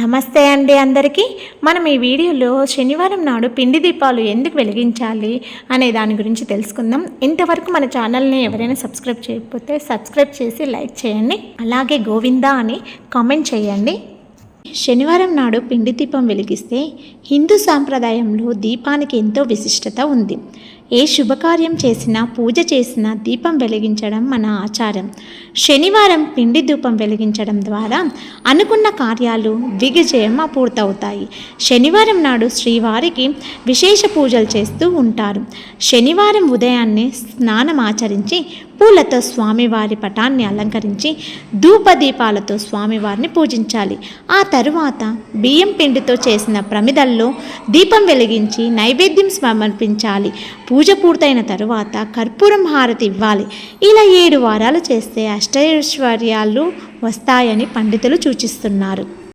నమస్తే అండి అందరికీ. మనం ఈ వీడియోలో శనివారం నాడు పిండి దీపాలు ఎందుకు వెలిగించాలి అనే దాని గురించి తెలుసుకుందాం. ఇంతవరకు మన ఛానల్ని ఎవరైనా సబ్స్క్రైబ్ చేయకపోతే సబ్స్క్రైబ్ చేసి లైక్ చేయండి. అలాగే గోవిందా అని కామెంట్ చేయండి. శనివారం నాడు పిండి దీపం వెలిగిస్తే హిందూ సాంప్రదాయంలో దీపానికి ఎంతో విశిష్టత ఉంది. ఏ శుభకార్యం చేసినా పూజ చేసినా దీపం వెలిగించడం మన ఆచారం. శనివారం పిండి దీపం వెలిగించడం ద్వారా అనుకున్న కార్యాలు దిగ్విజయం పూర్తవుతాయి. శనివారం నాడు శ్రీవారికి విశేష పూజలు చేస్తూ ఉంటారు. శనివారం ఉదయాన్నే స్నానం ఆచరించి పూలతో స్వామివారి పటాన్ని అలంకరించి ధూపదీపాలతో స్వామివారిని పూజించాలి. ఆ తరువాత బియ్యం పిండితో చేసిన ప్రమిదల్లో దీపం వెలిగించి నైవేద్యం సమర్పించాలి. పూజ పూర్తయిన తరువాత కర్పూరం హారతి ఇవ్వాలి. ఇలా ఏడు వారాలు చేస్తే అష్టైశ్వర్యాలు వస్తాయని పండితులు సూచిస్తున్నారు.